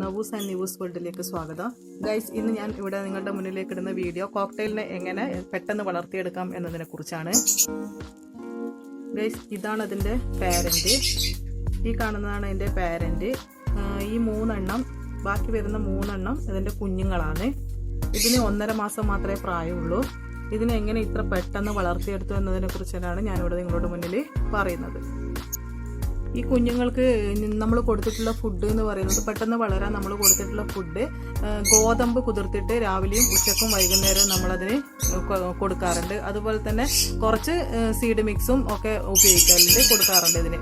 നവൂസ് and news വേൾഡിലേക്ക് സ്വാഗതം. Guys ഇന്ന് ഞാൻ ഇവിടെ നിങ്ങളുടെ മുന്നിലേക്ക് ഇടുന്ന വീഡിയോ കോക്ടെയിലിനെ എങ്ങനെ പെട്ടെന്ന് വളർത്തിയെടുക്കാം എന്നതിനെ കുറിച്ചാണ്. ഗൈസ് ഇതാണ് അതിന്റെ പാരന്റ് ഈ കാണുന്നതാണ് അതിന്റെ പാരന്റ് ഈ മൂന്നെണ്ണം ബാക്കി വരുന്ന മൂന്നെണ്ണം ഇതിന്റെ കുഞ്ഞുങ്ങളാണ്. ഇതിന് ഒന്നര മാസം മാത്രമേ പ്രായമുള്ളൂ. ഇതിനെ എങ്ങനെ ഇത്ര പെട്ടെന്ന് വളർത്തിയെടുത്തു എന്നതിനെ കുറിച്ചാണ് ഞാനിവിടെ നിങ്ങളുടെ മുന്നിൽ പറയുന്നത്. ഈ കുഞ്ഞുങ്ങൾക്ക് നമ്മൾ കൊടുത്തിട്ടുള്ള ഫുഡ് എന്ന് പറയുന്നത് പെട്ടെന്ന് വളരാൻ നമ്മൾ കൊടുത്തിട്ടുള്ള ഫുഡ് ഗോതമ്പ് കുതിർത്തിട്ട് രാവിലെയും ഉച്ചക്കും വൈകുന്നേരവും നമ്മളതിന് കൊടുക്കാറുണ്ട്. അതുപോലെ തന്നെ കുറച്ച് സീഡ് മിക്സും ഒക്കെ ഉപയോഗിക്കാറുണ്ട് കൊടുക്കാറുണ്ട് ഇതിന്.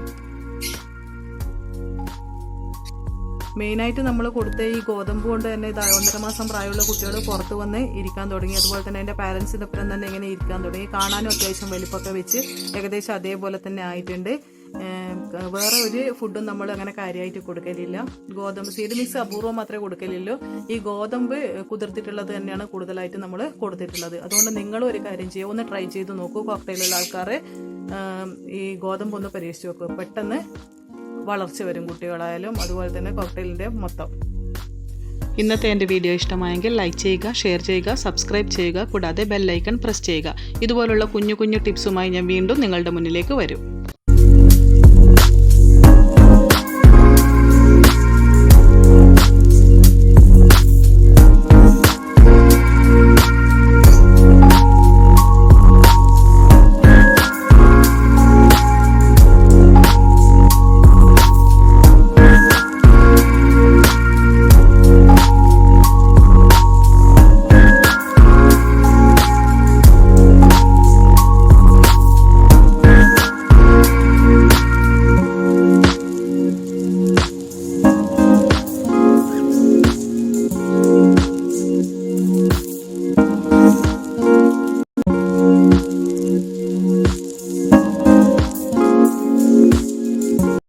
മെയിനായിട്ട് നമ്മൾ കൊടുത്ത ഈ ഗോതമ്പ് കൊണ്ട് തന്നെ ഇത് ഒന്നര മാസം പ്രായമുള്ള കുട്ടികൾ പുറത്ത് വന്ന് ഇരിക്കാൻ തുടങ്ങി. അതുപോലെ തന്നെ എന്റെ പാരൻസിന്റെ ഒപ്പം തന്നെ ഇങ്ങനെ ഇരിക്കാൻ തുടങ്ങി. കാണാനും അത്യാവശ്യം വലിപ്പമൊക്കെ വെച്ച് ഏകദേശം അതേപോലെ തന്നെ ആയിട്ടുണ്ട്. വേറെ ഒരു ഫുഡും നമ്മൾ അങ്ങനെ കാര്യമായിട്ട് കൊടുക്കലില്ല. ഗോതമ്പ് സീഡ് മിക്സ് അപൂർവം മാത്രമേ കൊടുക്കലുള്ളൂ ഈ ഗോതമ്പ് കുതിർത്തിട്ടുള്ളത് തന്നെയാണ് കൂടുതലായിട്ട് നമ്മൾ കൊടുത്തിട്ടുള്ളത്. അതുകൊണ്ട് നിങ്ങൾ ഒരു കാര്യം ചെയ്യുക ഒന്ന് ട്രൈ ചെയ്ത് നോക്കൂ കോക്ടെയിലുള്ള ആൾക്കാർ ഈ ഗോതമ്പ് ഒന്ന് പരീക്ഷിച്ച് നോക്കൂ. പെട്ടെന്ന് വളർച്ച വരും കുട്ടികളായാലും അതുപോലെ തന്നെ കോക്ടെയിലിന്റെ മൊത്തം. ഇന്നത്തെ എന്റെ വീഡിയോ ഇഷ്ടമായെങ്കിൽ ലൈക്ക് ചെയ്യുക ഷെയർ ചെയ്യുക സബ്സ്ക്രൈബ് ചെയ്യുക കൂടാതെ ബെല്ലൈക്കൺ പ്രസ് ചെയ്യുക. ഇതുപോലുള്ള കുഞ്ഞു കുഞ്ഞു ടിപ്സുമായി ഞാൻ വീണ്ടും നിങ്ങളുടെ മുന്നിലേക്ക് വരും.